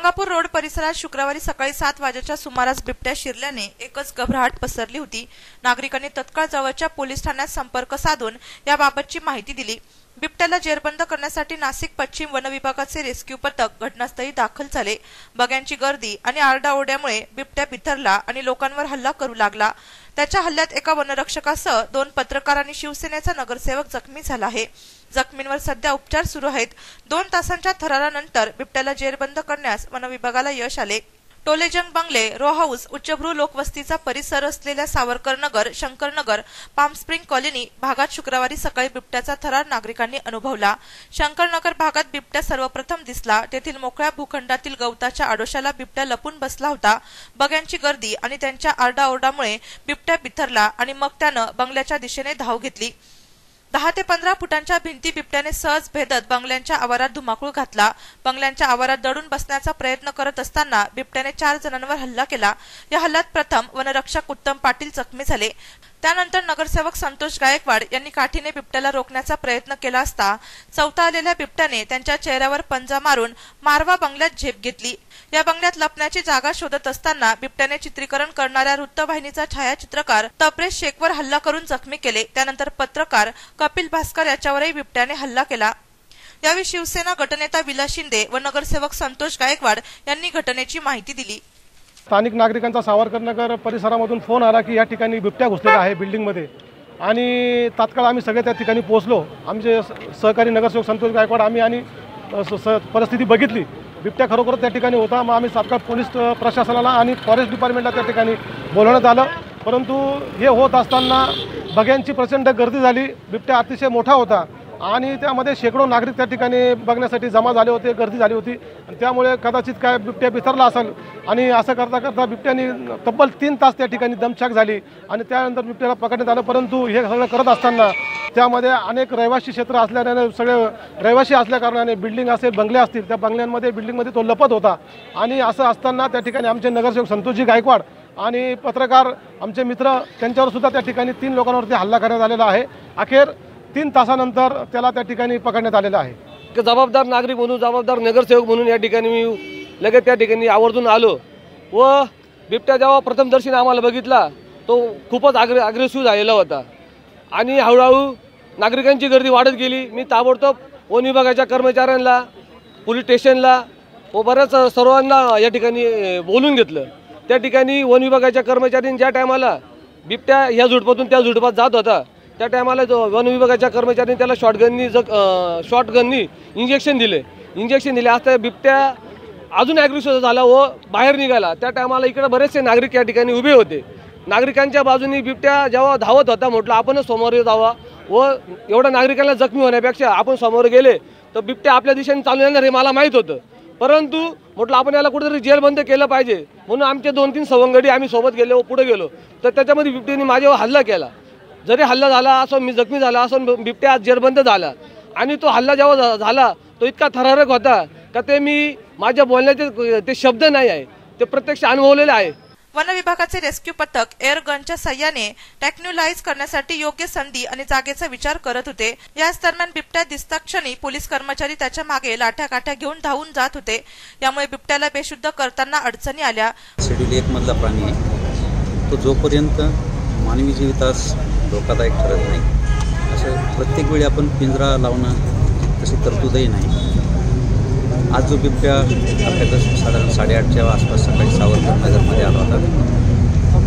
Gangapur road परिसरात शुक्रवारी सकाळी सात वाजेच्या सुमारास बिबट्या शिरल्याने एकच घबराट पसरली होती. नागरिकांनी तत्काळ जवळच्या पोलीस ठाण्यात संपर्क साधून याबाबतची माहिती दिली. बिबट्याला जेरबंद करण्यासाठी नाशिक पश्चिम वन विभागाचे रेस्क्यू पथक घटनास्थळी दाखल झाले. बग्यांची गर्दी आणि आरडाओरड्यामुळे बिबट्या बिथरला आणि लोकांवर हल्ला करू लागला. त्याच्या हल्ल्यात एका वनरक्षकासह दोन पत्रकार आणि शिवसेनेचा नगरसेवक जखमी झाला आहे. जखमींवर सध्या उपचार सुरू आहेत. दोन तासांच्या थरारानंतर बिबट्याला जेरबंद करण्यास वनविभागाला यश आले. टोलेजन बंगले रो हाऊस उच्चभ्रू लोकवस्तीचा परिसर असलेल्या सावरकरनगर शंकरनगर पामस्प्रिंग कॉलनी भागात शुक्रवारी सकाळी बिबट्याचा थरार नागरिकांनी अनुभवला. शंकरनगर भागात बिबट्या सर्वप्रथम दिसला. तेथील मोकळ्या भूखंडातील गवताच्या आडोशाला बिबट्या लपून बसला होता. बग्यांची गर्दी आणि त्यांच्या आरडाओरडामुळे बिबट्या बिथरला आणि मग त्यानं बंगल्याच्या दिशेने धाव घेतली. दहा ते पंधरा फुटांच्या भिंती बिबट्याने सहज भेदत बंगल्यांच्या आवारात धुमाकूळ घातला. बंगल्यांच्या आवारात दडून बसण्याचा प्रयत्न करत असताना बिबट्याने चार जणांवर हल्ला केला. या हल्ल्यात प्रथम वनरक्षक उत्तम पाटील जखमी झाले. त्यानंतर नगरसेवक संतोष गायकवाड यांनी काठीने बिबट्याला रोखण्याचा प्रयत्न केला असता चौथा आलेल्या बिबट्याने त्यांच्या चेहऱ्यावर पंजा मारून मारवा बंगल्यात झेप घेतली. या बंगल्यात लपण्याची जागा शोधत असताना बिबट्याने चित्रीकरण करणाऱ्या वृत्तवाहिनीचा छायाचित्रकार तपरेश शेखवर हल्ला करून जखमी केले. त्यानंतर पत्रकार कपिल भास्कर याच्यावरही बिबट्याने हल्ला केला. यावेळी शिवसेना गटनेता विलास शिंदे व नगरसेवक संतोष गायकवाड यांनी घटनेची माहिती दिली. स्थानिक नागरिकांचा सावरकरनगर परिसरामधून फोन आला की या ठिकाणी बिबट्या घुसलेला आहे बिल्डिंगमध्ये. आणि तात्काळ आम्ही सगळे त्या ठिकाणी पोहोचलो. आमचे स- सहकारी नगरसेवक संतोष गायकवाड आम्ही आणि स- स- परिस्थिती बघितली. बिबट्या खरोखर त्या ठिकाणी होता. मग आम्ही तात्काळ पोलीस प्रशासनाला आणि फॉरेस्ट डिपार्टमेंटला त्या ठिकाणी बोलवण्यात आलं. परंतु हे होत असताना बघ्यांची प्रचंड गर्दी झाली. बिबट्या अतिशय मोठा होता. आणि त्यामध्ये शेकडो नागरिक त्या ठिकाणी बघण्यासाठी जमा झाले होते गर्दी झाली होती. त्यामुळे कदाचित काय बिबट्या बिथरला असेल. आणि असं करता करता बिबट्याने तब्बल तीन तास त्या ठिकाणी दमछाक झाली. आणि त्यानंतर बिबट्याला पकडण्यात आलं. परंतु हे सगळं करत असताना त्यामध्ये अनेक रहिवासी क्षेत्र असल्याने सगळे रहिवासी असल्याकारणाने बिल्डिंग असेल बंगले असतील त्या बंगल्यांमध्ये बिल्डिंगमध्ये तो लपत होता. आणि असं असताना त्या ठिकाणी आमचे नगरसेवक संतोषजी गायकवाड आणि पत्रकार आमचे मित्र त्यांच्यावर सुद्धा त्या ठिकाणी तीन लोकांवरती हल्ला करण्यात आलेला आहे. अखेर तीन तासानंतर त्याला त्या ठिकाणी पकडण्यात आलेलं आहे. जबाबदार नागरिक म्हणून जबाबदार नगरसेवक म्हणून या ठिकाणी मी लगेच त्या ठिकाणी आवर्जून आलो व बिबट्या जेव्हा प्रथमदर्शीने आम्हाला बघितला तो खूपच आग्रे अग्रेसिव्ह झालेला होता. आणि हळूहळू नागरिकांची गर्दी वाढत गेली. मी ताबडतोब वन विभागाच्या कर्मचाऱ्यांना पोलीस स्टेशनला व बऱ्याच सर्वांना या ठिकाणी बोलून घेतलं. त्या ठिकाणी वन विभागाच्या कर्मचाऱ्यांनी ज्या टायमाला बिबट्या ह्या झुडपातून त्या झुडपात जात होता त्या टायमाला जो वन विभागाच्या कर्मचाऱ्यांनी त्याला शॉटगननी जग शॉटगननी इंजेक्शन दिले. इंजेक्शन दिले. आज त्या बिबट्या अजून ॲग्रेसिव्ह झाला व बाहेर निघाला. त्या टायमाला इकडे बरेचसे नागरिक या ठिकाणी उभे होते. नागरिकांच्या बाजूनी बिबट्या जेव्हा धावत होता म्हटलं आपणच समोर जावा. व एवढ्या नागरिकांना जखमी होण्यापेक्षा आपण समोर गेले तर बिबट्या आपल्या दिशेने चालू येणार हे मला माहीत होतं. परंतु म्हटलं आपण याला कुठेतरी जेलबंद केलं पाहिजे. म्हणून आमचे दोन तीन सवंगडी आम्ही सोबत गेलो व पुढे गेलो. तर त्याच्यामध्ये बिबट्याने माझ्यावर हल्ला केला. जरी हल्ला झाला असो मी जखमी झाला असो बिबट्या आज जेरबंद झाला आणि तो हल्ला जेव्हा झाला तो इतका थरारक होता का ते मी माझ्या बोलण्याचे ते शब्द नाही आहे ते प्रत्यक्ष अनुभवलेले आहे. वन विभागाचे रेस्क्यू पथक एअर गनच्या सहाय्याने टॅक्न्युलाइज करण्यासाठी योग्य संधी आणि जागेचा विचार करत होते. याच दरम्यान बिबट्या दिसता क्षणी पोलीस कर्मचारी त्याच्यामागे लाठ्या काठ्या घेऊन धावून जात होते. यामुळे बिबट्याला बेशुद्ध करताना अडचणी आल्या. शेड्यूल एक मधला प्राणी आहे. तो जोपर्यंत मानवी जीवितास धोकादायक ठरत नाही. असं प्रत्येक वेळी आपण पिंजरा लावणं तशी तरतूदही नाही. आज जो बिबट्या आपल्याकडं साधारण साडेआठच्या आसपास सकाळी सावरकर नगरमध्ये आला होता.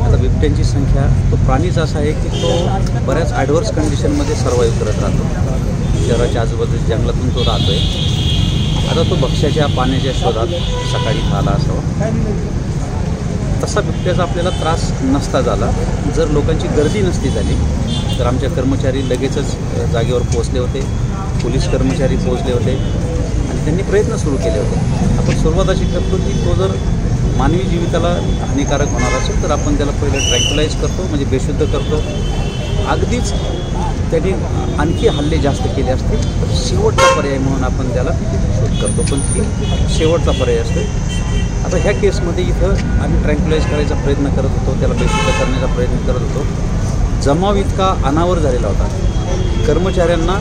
आता बिबट्यांची संख्या तो प्राणीच असा आहे की तो बऱ्याच ॲडव्हर्स कंडिशनमध्ये सर्वाईव्ह करत राहतो. शहराच्या आजूबाजूच्या जंगलातून तो राहतो आहे आता तो भक्ष्याच्या पाण्याच्या शोधात सकाळी आला असावा. तसा बिबट्याचा आपल्याला त्रास नसता झाला. जर लोकांची गर्दी नसती झाली तर आमच्या कर्मचारी लगेचच जागेवर पोहोचले होते. पोलीस कर्मचारी पोहोचले होते. आणि त्यांनी प्रयत्न सुरू केले होते. आपण सुरुवात अशी करतो की तो जर मानवी जीविताला हानिकारक होणार असेल तर आपण त्याला पहिलं ट्रँक्युलाइज करतो म्हणजे बेशुद्ध करतो. अगदीच त्यांनी आणखी हल्ले जास्त केले असतील. तर शेवटचा पर्याय म्हणून आपण त्याला शोध करतो. पण ती शेवटचा पर्याय असतो. आता ह्या केसमध्ये इथं आम्ही ट्रँक्युलाइज करायचा प्रयत्न करत होतो. त्याला बेशुद्ध करण्याचा प्रयत्न करत होतो. जमाव इतका अनावर झालेला होता. कर्मचाऱ्यांना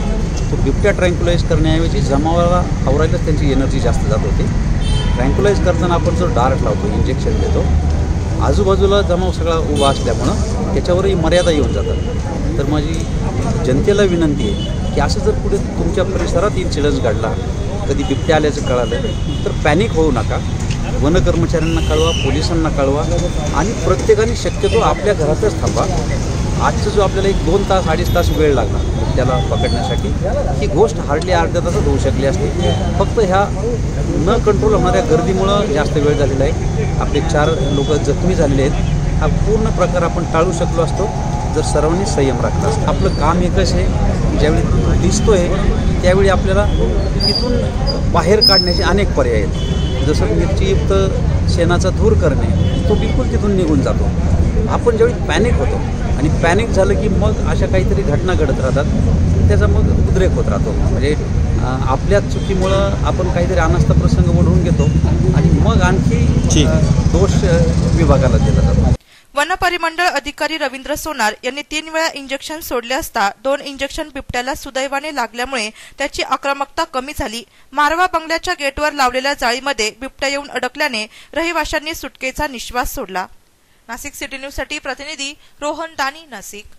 तो बिबट्या ट्रँक्युलाइज करण्याऐवजी जमावाला आवरायलाच त्यांची एनर्जी जास्त जात होती. ट्रँक्युलाइज करताना आपण जो डार्ट लावतो इंजेक्शन देतो आजूबाजूला जमाव सगळा उभा असल्यामुळं त्याच्यावरही मर्यादा येऊन जातात. तर माझी जनतेला विनंती आहे की असं जर कुठे तुमच्या परिसरात इन्सिडन्स घडला कधी बिबट्या आल्याचं कळालं तर पॅनिक होऊ नका. वन कर्मचाऱ्यांना कळवा पोलिसांना कळवा आणि प्रत्येकाने शक्यतो आपल्या घरातच थांबा. आजचं जो आपल्याला एक दोन तास अडीच तास वेळ लागला त्याला पकडण्यासाठी ही गोष्ट हार्डली अर्ध्या तासात होऊ शकली असते. फक्त ह्या न कंट्रोल होणाऱ्या गर्दीमुळं जास्त वेळ झालेला आहे. आपले चार लोक जखमी झालेले आहेत. हा पूर्ण प्रकार आपण टाळू शकलो असतो जर सर्वांनी संयम राखला असतो. आपलं काम एकच आहे? ज्यावेळी दिसतोय त्यावेळी आपल्याला तिथून बाहेर काढण्याचे अनेक पर्याय आहेत. जसं मिरचीयुक्त शेणाचा धूर करणे तो बिलकुल तिथून निघून जातो. आपण ज्यावेळी पॅनिक होतो आणि पॅनिक झालं की मग अशा काहीतरी घटना घडत राहतात. त्याचा मग उद्रेक होत राहतो. म्हणजे आपल्या चुकीमुळं आपण काहीतरी अनास्था प्रसंग ओढवून घेतो आणि मग आणखी दोष विभागाला दिला जातो. वन परिमंडळ अधिकारी रवींद्र सोनार यांनी तीन वेळा इंजेक्शन सोडले असता दोन इंजेक्शन बिबट्याला सुदैवाने लागल्यामुळे त्याची आक्रमकता कमी झाली. मारवा बंगल्याच्या गेटवर लावलेल्या जाळीमध्ये बिबट्या येऊन अडकल्याने रहिवाशांनी सुटकेचा निश्वास सोडला. नाशिक सिटी न्यूजसाठी प्रतिनिधी रोहन दानी नाशिक